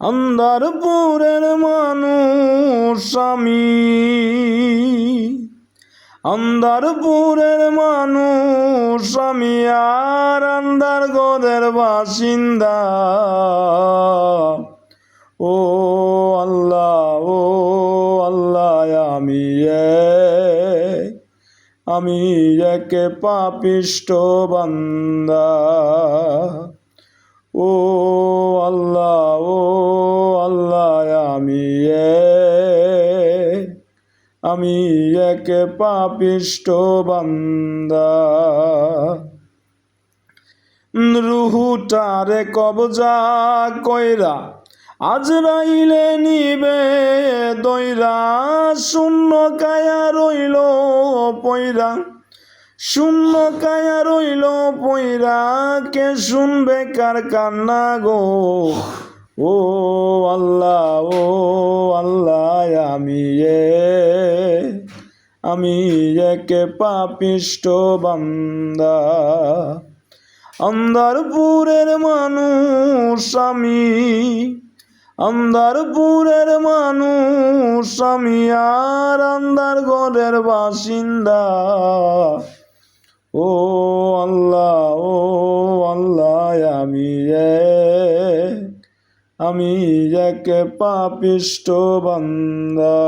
আন্দারপুরের মানুষ আমি। আন্দারপুরের মানুষ আমি আর আন্দার গদের বাসিন্দা। ও আল্লাহ ও আল্লাহ, আমি আমি একে পাপিষ্ট বান্দা। আমি এক পাপিষ্ট বান্দা। রুহুটারে কবজা কইরা আজরাইলে নিবে দইরা। শূন্য কায়া রইল পয়রা শূন্য কায়া রইল পয়রা কে শুনবে কার কান্না গো? ও আল্লাহ, ও আমি একে পাপিষ্ট বান্দা। আন্দারপুরের মানুষ আমি, আন্দারপুরের মানুষ আমি, আর আন্দার ঘরের বাসিন্দা। ও আল্লাহ ও আল্লাহ, আমি আমি এক পাপিষ্ট বান্দা।